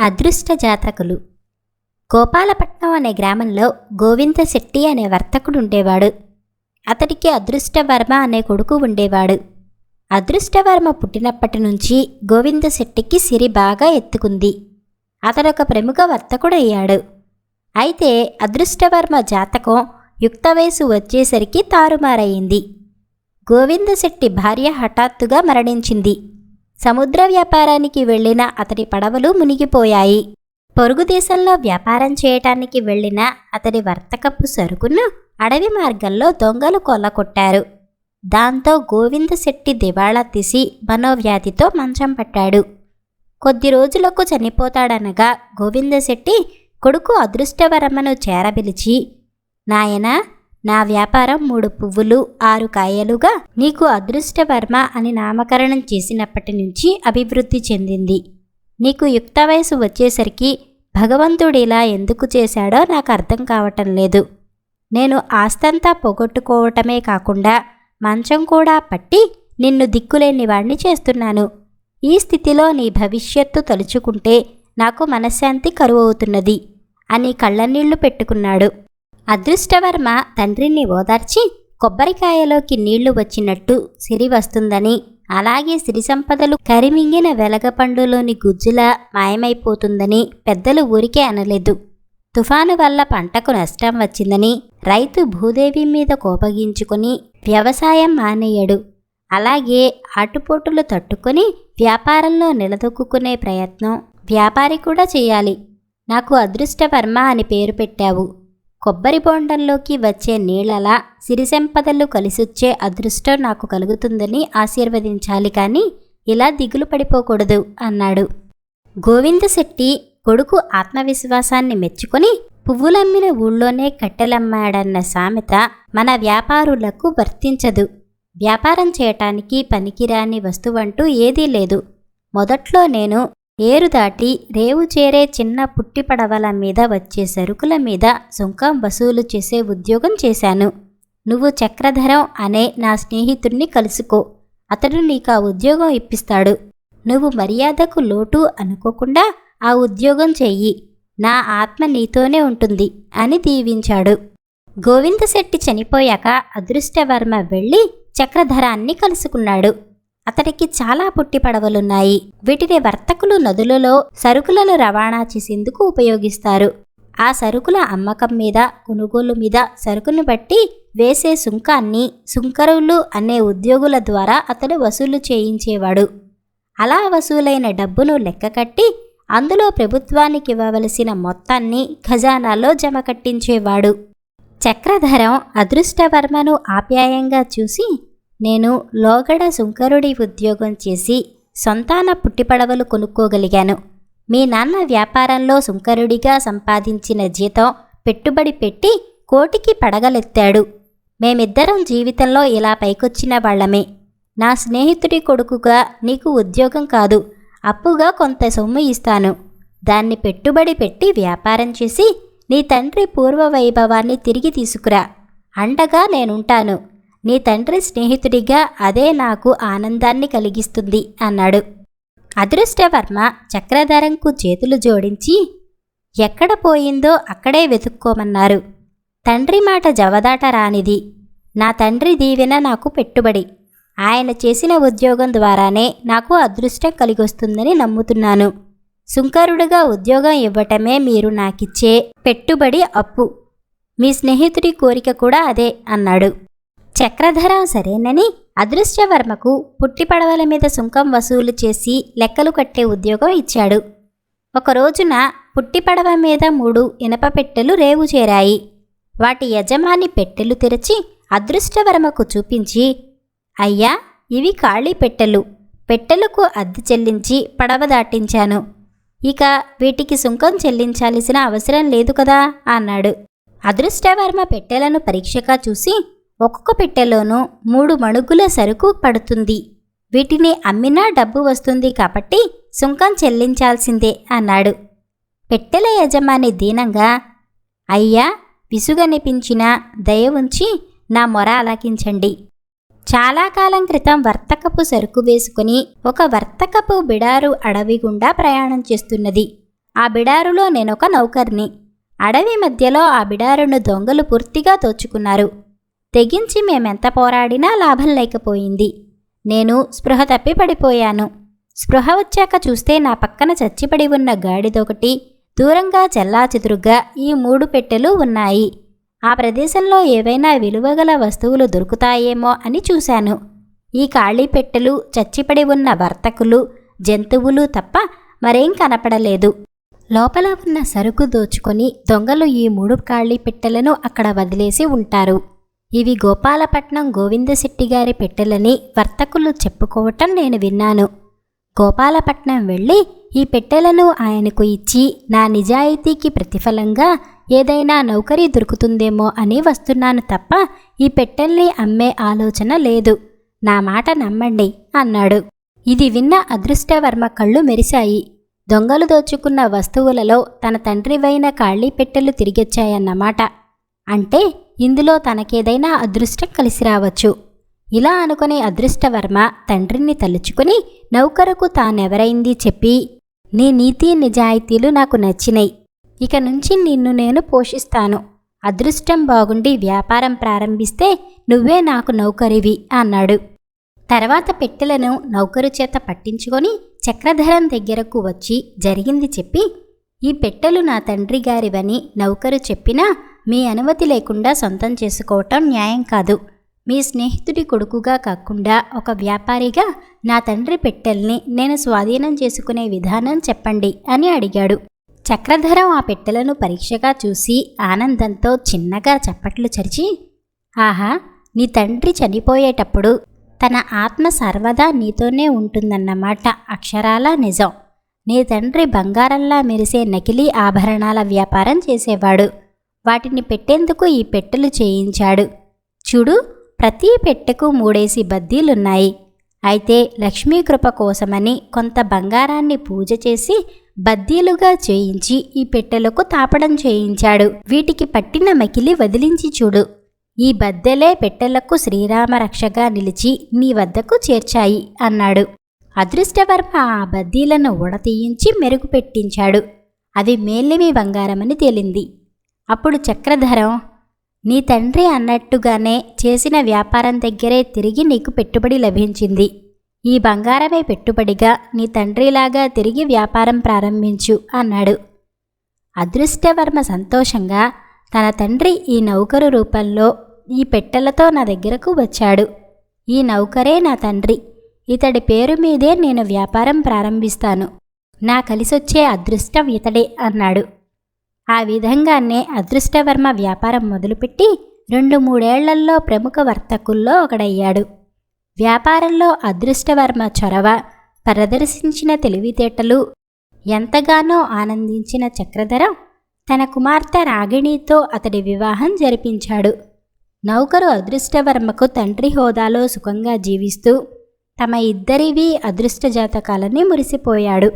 అదృష్ట జాతకులు. గోపాలపట్నం అనే గ్రామంలో గోవింద శెట్టి అనే వర్తకుడు ఉండేవాడు. అతడికి అదృష్టవర్మ అనే కొడుకు ఉండేవాడు. అదృష్టవర్మ పుట్టినప్పటి నుంచి గోవింద శెట్టికి సిరి బాగా ఎత్తుకుంది. అతడొక ప్రముఖ వర్తకుడయ్యాడు అయితే అదృష్టవర్మ జాతకం యుక్త వయసు వచ్చేసరికి తారుమారయింది గోవింద శెట్టి భార్య హఠాత్తుగా మరణించింది. సముద్ర వ్యాపారానికి వెళ్ళిన అతడి పడవలు మునిగిపోయాయి. పొరుగు దేశంలో వ్యాపారం చేయటానికి వెళ్ళిన అతడి వర్తకపు సరుకును అడవి మార్గంలో దొంగలు కొల్లకొట్టారు దాంతో గోవిందశెట్టి దివాళా తీసి మనోవ్యాధితో మంచం పట్టాడు. కొద్ది రోజులకు చనిపోతాడనగా గోవిందశెట్టి కొడుకు అదృష్టవరమ్మను చేరబిలిచి నాయనా నా వ్యాపారం మూడు పువ్వులు ఆరు కాయలుగా నీకు అదృష్టవర్మ అని నామకరణం చేసినప్పటి నుంచి అభివృద్ధి చెందింది. నీకు యుక్త వయసు వచ్చేసరికి భగవంతుడు ఇలా ఎందుకు చేశాడో నాకు అర్థం కావటం లేదు. నేను ఆస్తంతా పోగొట్టుకోవటమే కాకుండా మంచం కూడా పట్టి నిన్ను దిక్కులేని వాణ్ణి చేస్తున్నాను. ఈ స్థితిలో నీ భవిష్యత్తు తలుచుకుంటే నాకు మనశ్శాంతి కరువవుతున్నది అని కళ్ళనీళ్ళు పెట్టుకున్నాడు. అదృష్టవర్మ తండ్రిని ఓదార్చి కొబ్బరికాయలోకి నీళ్ళు వచ్చినట్టు సిరి వస్తుందని అలాగే సిరి సంపదలు కరిమింగిన వెలగపండులోని గుజ్జులా మాయమైపోతుందని పెద్దలు ఊరికే అనలేదు. తుఫాను వల్ల పంటకు నష్టం వచ్చిందని రైతు భూదేవి మీద కోపగించుకొని వ్యవసాయం మానేయడు. అలాగే ఆటుపోటులు తట్టుకొని వ్యాపారంలో నిలదొక్కునే ప్రయత్నం వ్యాపారి కూడా చేయాలి. నాకు అదృష్టవర్మ అని పేరు పెట్టావు. కొబ్బరి బోండంలోకి వచ్చే నీళ్ళలా సిరిసెంపదలు కలిసొచ్చే అదృష్టం నాకు కలుగుతుందని ఆశీర్వదించాలి కానీ ఇలా దిగులు పడిపోకూడదు అన్నాడు. గోవిందశెట్టి కొడుకు ఆత్మవిశ్వాసాన్ని మెచ్చుకొని పువ్వులమ్మిన ఊళ్ళోనే కట్టెలమ్మాడన్న సామెత మన వ్యాపారులకు వర్తించదు. వ్యాపారం చేయటానికి పనికిరాని వస్తువంటూ ఏదీ లేదు. మొదట్లో నేను ఏరు దాటి రేవు చేరే చిన్న పుట్టి పడవల మీద వచ్చే సరుకుల మీద సుంకం వసూలు చేసే ఉద్యోగం చేశాను. నువ్వు చక్రధరం అనే నా స్నేహితుణ్ణి కలుసుకో. అతడు నీకు ఆ ఉద్యోగం ఇప్పిస్తాడు. నువ్వు మర్యాదకు లోటు అనుకోకుండా ఆ ఉద్యోగం చెయ్యి. నా ఆత్మ నీతోనే ఉంటుంది అని దీవించాడు. గోవిందశెట్టి చనిపోయాక అదృష్టవర్మ వెళ్ళి చక్రధరాన్ని కలుసుకున్నాడు. అతడికి చాలా పుట్టి పడవలున్నాయి వీటిని వర్తకులు నదులలో సరుకులను రవాణా చేసేందుకు ఉపయోగిస్తారు. ఆ సరుకుల అమ్మకం మీద కొనుగోలు మీద సరుకును బట్టి వేసే సుంకాన్ని సుంకరులు అనే ఉద్యోగుల ద్వారా అతడు వసూలు చేయించేవాడు. అలా వసూలైన డబ్బును లెక్కకట్టి అందులో ప్రభుత్వానికి ఇవ్వవలసిన మొత్తాన్ని ఖజానాలో జమ కట్టించేవాడు. చక్రధరం అదృష్టవర్మను ఆప్యాయంగా చూసి నేను లోగడ సుంకరుడి ఉద్యోగం చేసి సొంతాన పుట్టిపడవలు కొనుక్కోగలిగాను. మీ నాన్న వ్యాపారంలో సుంకరుడిగా సంపాదించిన జీతం పెట్టుబడి పెట్టి కోటికి పడగలెత్తాడు. మేమిద్దరం జీవితంలో ఇలా పైకొచ్చిన వాళ్ళమే. నా స్నేహితుడి కొడుకుగా నీకు ఉద్యోగం కాదు. అప్పుగా కొంత సొమ్ము ఇస్తాను. దాన్ని పెట్టుబడి పెట్టి వ్యాపారం చేసి నీ తండ్రి పూర్వ వైభవాన్ని తిరిగి తీసుకురా. అండగా నేనుంటాను. నీ తండ్రి స్నేహితుడిగా అదే నాకు ఆనందాన్ని కలిగిస్తుంది అన్నాడు. అదృష్టవర్మ చక్రధరంకు చేతులు జోడించి ఎక్కడ పోయిందో అక్కడే వెతుక్కోమన్నారు. తండ్రి మాట జవదాట రానిది. నా తండ్రి దీవెన నాకు పెట్టుబడి. ఆయన చేసిన ఉద్యోగం ద్వారానే నాకు అదృష్టం కలిగొస్తుందని నమ్ముతున్నాను. సుంకరుడుగా ఉద్యోగం ఇవ్వటమే మీరు నాకిచ్చే పెట్టుబడి అప్పు. మీ స్నేహితుడి కోరిక కూడా అదే అన్నాడు. చక్రధరం సరేనని అదృశ్యవర్మకు పుట్టి పడవల మీద సుంకం వసూలు చేసి లెక్కలు కట్టే ఉద్యోగం ఇచ్చాడు. ఒక రోజున పుట్టి పడవ మీద మూడు ఇనప పెట్టెలు రేవు చేరాయి. వాటి యజమాని పెట్టెలు తెరచి అదృష్టవర్మకు చూపించి అయ్యా ఇవి ఖాళీ పెట్టెలు. పెట్టెలకు అద్దె చెల్లించి పడవ దాటించాను. ఇక వీటికి సుంకం చెల్లించాల్సిన అవసరం లేదు కదా అన్నాడు. అదృష్టవర్మ పెట్టెలను పరీక్షగా చూసి ఒక్కొక్క పెట్టెలోనూ మూడు మణుగుల సరుకు పడుతుంది. వీటిని అమ్మినా డబ్బు వస్తుంది కాబట్టి సుంకం చెల్లించాల్సిందే అన్నాడు. పెట్టెల యజమాని దీనంగా అయ్యా విసుగనిపించిన దయ ఉంచి నా మొర ఆలకించండి చాలా కాలం క్రితం వర్తకపు సరుకు వేసుకుని ఒక వర్తకపు బిడారు అడవి గుండా ప్రయాణం చేస్తున్నది. ఆ బిడారులో నేనొక నౌకర్ని. అడవి మధ్యలో ఆ బిడారును దొంగలు పూర్తిగా దోచుకున్నారు. తెగించి మేమెంత పోరాడినా లాభం లేకపోయింది. నేను స్పృహ తప్పి పడిపోయాను. స్పృహ వచ్చాక చూస్తే నా పక్కన చచ్చిపడి ఉన్న గాడిదొకటి దూరంగా చెల్లాచెదురుగా ఈ మూడు పెట్టెలు ఉన్నాయి. ఆ ప్రదేశంలో ఏవైనా విలువగల వస్తువులు దొరుకుతాయేమో అని చూశాను. ఈ ఖాళీ పెట్టెలు చచ్చిపడి ఉన్న వర్తకులు జంతువులు తప్ప మరేం కనపడలేదు. లోపల ఉన్న సరుకు దోచుకొని దొంగలు ఈ మూడు ఖాళీ పెట్టెలను అక్కడ వదిలేసి ఉంటారు. ఇవి గోపాలపట్నం గోవిందశెట్టి గారి పెట్టెలని వర్తకులు చెప్పుకోవటం నేను విన్నాను. గోపాలపట్నం వెళ్ళి ఈ పెట్టెలను ఆయనకు ఇచ్చి నా నిజాయితీకి ప్రతిఫలంగా ఏదైనా నౌకరీ దొరుకుతుందేమో అని వస్తున్నాను తప్ప ఈ పెట్టెల్ని అమ్మే ఆలోచన లేదు. నా మాట నమ్మండి అన్నాడు. ఇది విన్న అదృష్టవర్మ కళ్ళు మెరిశాయి. దొంగలు దోచుకున్న వస్తువులలో తన తండ్రివైన ఖాళీ పెట్టెలు తిరిగొచ్చాయన్నమాట. అంటే ఇందులో తనకేదైనా అదృష్టం కలిసి రావచ్చు. ఇలా అనుకునే అదృష్టవర్మ తండ్రిని తలుచుకుని నౌకరుకు తానెవరైంది చెప్పి నీ నీతి నిజాయితీలు నాకు నచ్చినాయి ఇక నుంచి నిన్ను నేను పోషిస్తాను. అదృష్టం బాగుండి వ్యాపారం ప్రారంభిస్తే నువ్వే నాకు నౌకరివి అన్నాడు. తర్వాత పెట్టెలను నౌకరు చేత పట్టించుకొని చక్రధరం దగ్గరకు వచ్చి జరిగింది చెప్పి ఈ పెట్టెలు నా తండ్రి గారివని నౌకరు చెప్పినా మీ అనుమతి లేకుండా సొంతం చేసుకోవటం న్యాయం కాదు. మీ స్నేహితుడి కొడుకుగా కాకుండా ఒక వ్యాపారిగా నా తండ్రి పెట్టెల్ని నేను స్వాధీనం చేసుకునే విధానం చెప్పండి అని అడిగాడు. చక్రధరం ఆ పెట్టెలను పరీక్షగా చూసి ఆనందంతో చిన్నగా చప్పట్లు చరిచి ఆహా నీ తండ్రి చనిపోయేటప్పుడు తన ఆత్మ సర్వదా నీతోనే ఉంటుందన్నమాట అక్షరాల నిజం. నీ తండ్రి బంగారంలా మెరిసే నకిలీ ఆభరణాల వ్యాపారం చేసేవాడు. వాటిని పెట్టేందుకు ఈ పెట్టెలు చేయించాడు. చూడు ప్రతి పెట్టెకు మూడేసి బద్దీలున్నాయి. అయితే లక్ష్మీ కృప కోసమని కొంత బంగారాన్ని పూజ చేసి బద్దీలుగా చేయించి ఈ పెట్టెలకు తాపడం చేయించాడు. వీటికి పట్టిన మకిలి వదిలించి చూడు. ఈ బద్దెలే పెట్టెలకు శ్రీరామ రక్షగా నిలిచి నీ వద్దకు చేర్చాయి అన్నాడు. అదృష్టవర్మ ఆ బద్దీలను ఉడతీయించి మెరుగుపెట్టించాడు అవి మేల్లిమి బంగారమని తేలింది. అప్పుడు చక్రధరం నీ తండ్రి అన్నట్టుగానే చేసిన వ్యాపారం దగ్గరే తిరిగి నీకు పెట్టుబడి లభించింది. ఈ బంగారమే పెట్టుబడిగా నీ తండ్రిలాగా తిరిగి వ్యాపారం ప్రారంభించు అన్నాడు. అదృష్టవర్మ సంతోషంగా తన తండ్రి ఈ నౌకరు రూపంలో ఈ పెట్టెలతో నా దగ్గరకు వచ్చాడు. ఈ నౌకరే నా తండ్రి. ఇతడి పేరు మీదే నేను వ్యాపారం ప్రారంభిస్తాను. నా కలిసొచ్చే అదృష్టం ఇతడే అన్నాడు. ఆ విధంగానే అదృష్టవర్మ వ్యాపారం మొదలుపెట్టి రెండు మూడేళ్ళల్లో ప్రముఖ వర్తకుల్లో ఒకడయ్యాడు. వ్యాపారంలో అదృష్టవర్మ చొరవ ప్రదర్శించిన తెలివితేటలు ఎంతగానో ఆనందించిన చక్రధరం తన కుమార్తె రాగిణితో అతడి వివాహం జరిపించాడు. నౌకరు అదృష్టవర్మకు తండ్రి హోదాలో సుఖంగా జీవిస్తూ తమ ఇద్దరివి అదృష్ట జాతకాలని మురిసిపోయాడు.